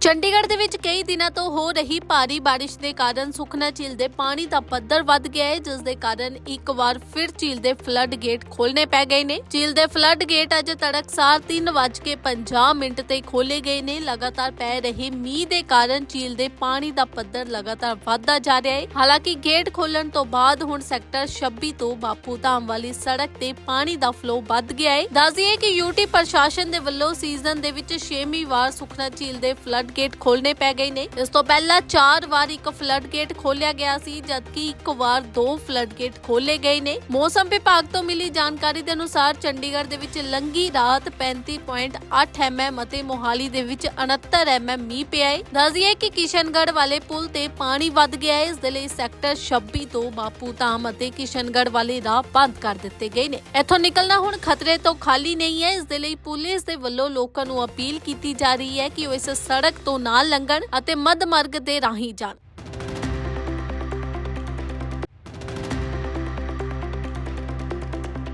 ਚੰਡੀਗੜ੍ਹ ਦੇ ਵਿੱਚ ਕਈ ਦਿਨਾਂ ਤੋਂ ਹੋ ਰਹੀ ਭਾਰੀ ਬਾਰਿਸ਼ ਦੇ ਕਾਰਨ ਸੁਖਨਾ ਝੀਲ ਦੇ ਪਾਣੀ ਦਾ ਪੱਧਰ ਵੱਧ ਗਿਆ ਹੈ, ਜਿਸ ਦੇ ਕਾਰਨ ਇੱਕ ਵਾਰ ਫਿਰ ਝੀਲ ਦੇ ਫਲੱਡ ਗੇਟ ਖੋਲਣੇ ਪੈ ਗਏ ਨੇ। ਝੀਲ ਦੇ ਫਲੱਡ ਗੇਟ ਅੱਜ ਤੜਕਸਾਰ 3:50 ਮਿੰਟ ਤੇ ਖੋਲੇ ਗਏ ਨੇ। ਲਗਾਤਾਰ ਪੈ ਰਹੇ ਮੀਂਹ ਦੇ ਕਾਰਨ ਝੀਲ ਦੇ ਪਾਣੀ ਦਾ ਪੱਧਰ ਲਗਾਤਾਰ ਵੱਧਦਾ ਜਾ ਰਿਹਾ ਹੈ। ਹਾਲਾਂਕਿ ਗੇਟ ਖੋਲਣ ਤੋਂ ਬਾਅਦ ਹੁਣ ਸੈਕਟਰ 26 ਤੋਂ ਬਾਪੂ ਧਾਮ ਵਾਲੀ ਸੜਕ ਤੇ ਪਾਣੀ ਦਾ ਫਲੋ ਵੱਧ ਗਿਆ ਹੈ। ਦੱਸ ਕਿ ਯੂਟੀ ਪ੍ਰਸ਼ਾਸਨ ਦੇ ਵੱਲੋਂ ਸੀਜ਼ਨ ਦੇ ਵਿੱਚ 6ਵੀਂ ਵਾਰ ਸੁਖਨਾ ਝੀਲ ਦੇ ਫਲੱਡ ਗੇਟ ਖੋਲਣੇ ਪੈ ਗਏ ਨੇ। ਇਸ ਤੋਂ ਪਹਿਲਾਂ 4 ਵਾਰ ਇੱਕ ਫਲੱਡ ਗੇਟ ਖੋਲਿਆ ਗਿਆ ਸੀ, ਜਦਕਿ ਇੱਕ ਵਾਰ ਦੋ ਫਲੱਡ ਗੇਟ ਖੋਲੇ ਗਏ ਨੇ। ਮੌਸਮ ਵਿਭਾਗ ਤੋਂ ਮਿਲੀ ਜਾਣਕਾਰੀ ਦੇ ਅਨੁਸਾਰ ਚੰਡੀਗੜ੍ਹ ਦੇ ਵਿੱਚ ਲੰਗੀ ਰਾਤ 35.8 ਐਮਐਮ ਅਤੇ ਮੋਹਾਲੀ ਦੇ ਵਿੱਚ 69 ਐਮਐਮ ਮੀਂਹ ਪਿਆ ਹੈ ਦੱਸ ਕਿ ਕਿਸ਼ਨਗੜ੍ਹ ਵਾਲੇ ਪੁਲ ਤੇ ਪਾਣੀ ਵੱਧ ਗਿਆ ਹੈ ਇਸ ਦੇ ਲਈ ਸੈਕਟਰ 26 ਤੋਂ ਬਾਪੂ ਧਾਮ ਅਤੇ ਕਿਸ਼ਨਗੜ੍ਹ ਵਾਲੇ ਰਾਹ ਬੰਦ ਕਰ ਦਿੱਤੇ ਗਏ ਨੇ। ਇੱਥੋਂ ਨਿਕਲਣਾ ਹੁਣ ਖਤਰੇ ਤੋਂ ਖਾਲੀ ਨਹੀਂ ਹੈ। ਇਸ ਦੇ ਲਈ ਪੁਲਿਸ ਦੇ ਵੱਲੋਂ ਲੋਕਾਂ ਨੂੰ ਅਪੀਲ ਕੀਤੀ ਜਾ ਰਹੀ ਹੈ ਕਿ ਉਹ ਇਸ ਸੜਕ ਤੋਂ ਨਾ ਲੰਘਣ ਅਤੇ ਮੱਧ ਮਾਰਗ ਦੇ ਰਾਹੀਂ ਜਾਣ।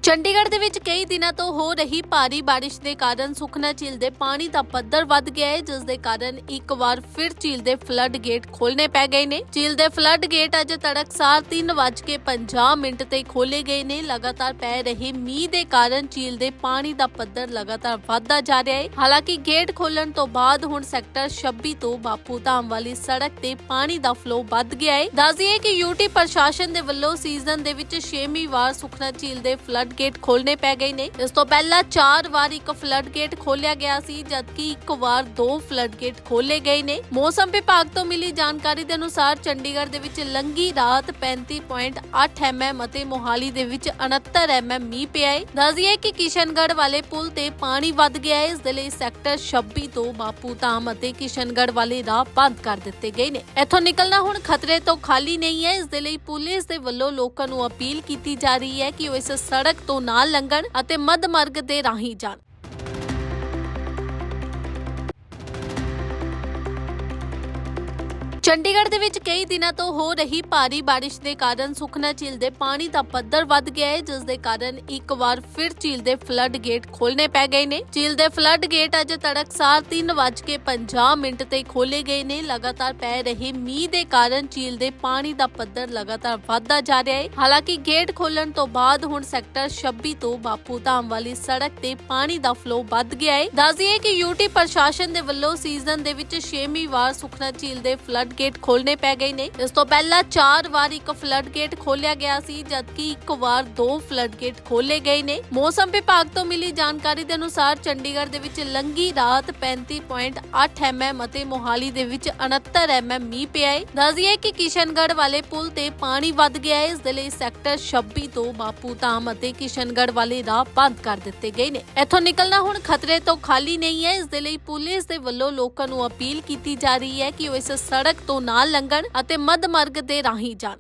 ਚੰਡੀਗੜ੍ਹ ਦੇ ਵਿੱਚ ਕਈ ਦਿਨਾਂ ਤੋਂ ਹੋ ਰਹੀ ਭਾਰੀ ਬਾਰਿਸ਼ ਦੇ ਕਾਰਨ ਸੁਖਨਾ ਝੀਲ ਦੇ ਪਾਣੀ ਦਾ ਪੱਧਰ ਵੱਧ ਗਿਆ ਹੈ, ਜਿਸ ਦੇ ਕਾਰਨ ਇੱਕ ਵਾਰ ਫਿਰ ਝੀਲ ਦੇ ਫਲੱਡ ਗੇਟ ਖੋਲਣੇ ਪੈ ਗਏ ਨੇ। ਝੀਲ ਦੇ ਫਲੱਡ ਗੇਟ ਅੱਜ ਤੜਕਸਾਰ 3:50 ਮਿੰਟ ਤੇ ਖੋਲੇ ਗਏ ਨੇ। ਲਗਾਤਾਰ ਪੈ ਰਹੇ ਮੀਂਹ ਦੇ ਕਾਰਨ ਝੀਲ ਦੇ ਪਾਣੀ ਦਾ ਪੱਧਰ ਲਗਾਤਾਰ ਵੱਧਦਾ ਜਾ ਰਿਹਾ ਹੈ। ਹਾਲਾਂਕਿ ਗੇਟ ਖੋਲਣ ਤੋਂ ਬਾਅਦ ਹੁਣ ਸੈਕਟਰ 26 ਤੋਂ ਬਾਪੂ ਧਾਮ ਵਾਲੀ ਸੜਕ ਤੇ ਪਾਣੀ ਦਾ ਫਲੋ ਵੱਧ ਗਿਆ ਹੈ। ਦੱਸ ਦਈਏ ਕਿ ਯੂਟੀ ਪ੍ਰਸ਼ਾਸਨ ਦੇ ਵੱਲੋਂ ਸੀਜ਼ਨ ਦੇ ਵਿੱਚ 6ਵੀਂ ਵਾਰ ਸੁਖਨਾ ਝੀਲ ਦੇ ਫਲੱਡ ਗੇਟ ਖੋਲਣੇ ਪੈ ਗਏ ਨੇ। ਇਸ ਤੋਂ ਪਹਿਲਾਂ 4 ਵਾਰ ਇੱਕ ਫਲੱਡ ਗੇਟ ਖੋਲਿਆ ਗਿਆ ਸੀ, ਜਦਕਿ ਇੱਕ ਵਾਰ ਦੋ ਫਲੱਡ ਗੇਟ ਖੋਲੇ ਗਏ ਨੇ। ਮੌਸਮ ਵਿਭਾਗ ਤੋਂ ਮਿਲੀ ਜਾਣਕਾਰੀ ਦੇ ਅਨੁਸਾਰ ਚੰਡੀਗੜ੍ਹ ਦੇ ਵਿੱਚ ਲੰਗੀ ਰਾਤ 35.8 ਐਮਐਮ ਅਤੇ ਮੋਹਾਲੀ ਦੇ ਵਿੱਚ 69 ਐਮਐਮ ਮੀਂਹ ਪਿਆ ਹੈ ਦੱਸ ਕਿ ਕਿਸ਼ਨਗੜ੍ਹ ਵਾਲੇ ਪੁਲ ਤੇ ਪਾਣੀ ਵੱਧ ਗਿਆ ਹੈ ਇਸ ਦੇ ਲਈ ਸੈਕਟਰ 26 ਤੋਂ ਬਾਪੂ ਧਾਮ ਅਤੇ ਕਿਸ਼ਨਗੜ੍ਹ ਵਾਲੇ ਰਾਹ ਬੰਦ ਕਰ ਦਿੱਤੇ ਗਏ ਨੇ। ਇੱਥੋਂ ਨਿਕਲਣਾ ਹੁਣ ਖਤਰੇ ਤੋਂ ਖਾਲੀ ਨਹੀਂ ਹੈ। ਇਸ ਦੇ ਲਈ ਪੁਲਿਸ ਦੇ ਵੱਲੋਂ ਲੋਕਾਂ ਨੂੰ ਅਪੀਲ ਕੀਤੀ ਜਾ ਰਹੀ ਹੈ ਕਿ ਉਹ ਇਸ ਸੜਕ ਤੋਂ ਨਾ ਲੰਘਣ ਅਤੇ ਮੱਧ ਮਾਰਗ ਦੇ ਰਾਹੀਂ ਜਾਣ। ਚੰਡੀਗੜ੍ਹ ਦੇ ਵਿੱਚ ਕਈ ਦਿਨਾਂ ਤੋਂ ਹੋ ਰਹੀ ਭਾਰੀ ਬਾਰਿਸ਼ ਦੇ ਕਾਰਨ ਸੁਖਨਾ ਝੀਲ ਦੇ ਪਾਣੀ ਦਾ ਪੱਧਰ ਵੱਧ ਗਿਆ ਹੈ, ਜਿਸ ਦੇ ਕਾਰਨ ਇੱਕ ਵਾਰ ਫਿਰ ਝੀਲ ਦੇ ਫਲੱਡ ਗੇਟ ਖੋਲਣੇ ਪੈ ਗਏ ਨੇ। ਝੀਲ ਦੇ ਫਲੱਡ ਗੇਟ ਅੱਜ ਤੜਕਸਾਰ 3:50 ਮਿੰਟ ਤੇ ਖੋਲੇ ਗਏ ਨੇ। ਲਗਾਤਾਰ ਪੈ ਰਹੇ ਮੀਂਹ ਦੇ ਕਾਰਨ ਝੀਲ ਦੇ ਪਾਣੀ ਦਾ ਪੱਧਰ ਲਗਾਤਾਰ ਵੱਧਦਾ ਜਾ ਰਿਹਾ ਹੈ। ਹਾਲਾਂਕਿ ਗੇਟ ਖੋਲਣ ਤੋਂ ਬਾਅਦ ਹੁਣ ਸੈਕਟਰ 26 ਤੋਂ ਬਾਪੂ ਧਾਮ ਵਾਲੀ ਸੜਕ ਤੇ ਪਾਣੀ ਦਾ ਫਲੋ ਵੱਧ ਗਿਆ ਹੈ। ਦੱਸ ਦਈਏ ਕਿ ਯੂਟੀ ਪ੍ਰਸ਼ਾਸਨ ਦੇ ਵੱਲੋਂ ਸੀਜ਼ਨ ਦੇ ਵਿੱਚ 6ਵੀਂ ਵਾਰ ਸੁਖਨਾ ਝੀਲ ਦੇ ਫਲੱਡ ਗੇਟ ਖੋਲਣੇ ਪੈ ਗਏ ਨੇ। ਇਸ ਤੋਂ ਪਹਿਲਾਂ 4 ਵਾਰ ਇੱਕ ਫਲੱਡ ਗੇਟ ਖੋਲਿਆ ਗਿਆ ਸੀ, ਜਦਕਿ ਇੱਕ ਵਾਰ ਦੋ ਫਲੱਡ ਗੇਟ ਖੋਲੇ ਗਏ ਨੇ। ਮੌਸਮ ਵਿਭਾਗ ਤੋਂ ਮਿਲੀ ਜਾਣਕਾਰੀ ਦੇ ਅਨੁਸਾਰ ਚੰਡੀਗੜ੍ਹ ਦੇ ਵਿੱਚ ਲੰਗੀ ਰਾਤ 35.8 ਐਮਐਮ ਅਤੇ ਮੋਹਾਲੀ ਦੇ ਵਿੱਚ 69 ਐਮਐਮ ਮੀਂਹ ਪਿਆ ਹੈ ਦੱਸ ਕਿ ਕਿਸ਼ਨਗੜ੍ਹ ਵਾਲੇ ਪੁਲ ਤੇ ਪਾਣੀ ਵੱਧ ਗਿਆ ਹੈ ਇਸ ਦੇ ਲਈ ਸੈਕਟਰ 26 ਤੋਂ ਬਾਪੂ ਧਾਮ ਅਤੇ ਕਿਸ਼ਨਗੜ੍ਹ ਵਾਲੇ ਰਾਹ ਬੰਦ ਕਰ ਦਿੱਤੇ ਗਏ ਨੇ। ਇੱਥੋਂ ਨਿਕਲਣਾ ਹੁਣ ਖਤਰੇ ਤੋਂ ਖਾਲੀ ਨਹੀਂ ਹੈ। ਇਸ ਦੇ ਲਈ ਪੁਲਿਸ ਦੇ ਵੱਲੋਂ ਲੋਕਾਂ ਨੂੰ ਅਪੀਲ ਕੀਤੀ ਜਾ ਰਹੀ ਹੈ ਕਿ ਉਹ ਇਸ ਸੜਕ ਤੋਂ ਨਾ ਲੰਘਣ ਅਤੇ ਮੱਧ ਮਾਰਗ ਦੇ ਰਾਹੀਂ ਜਾਣ।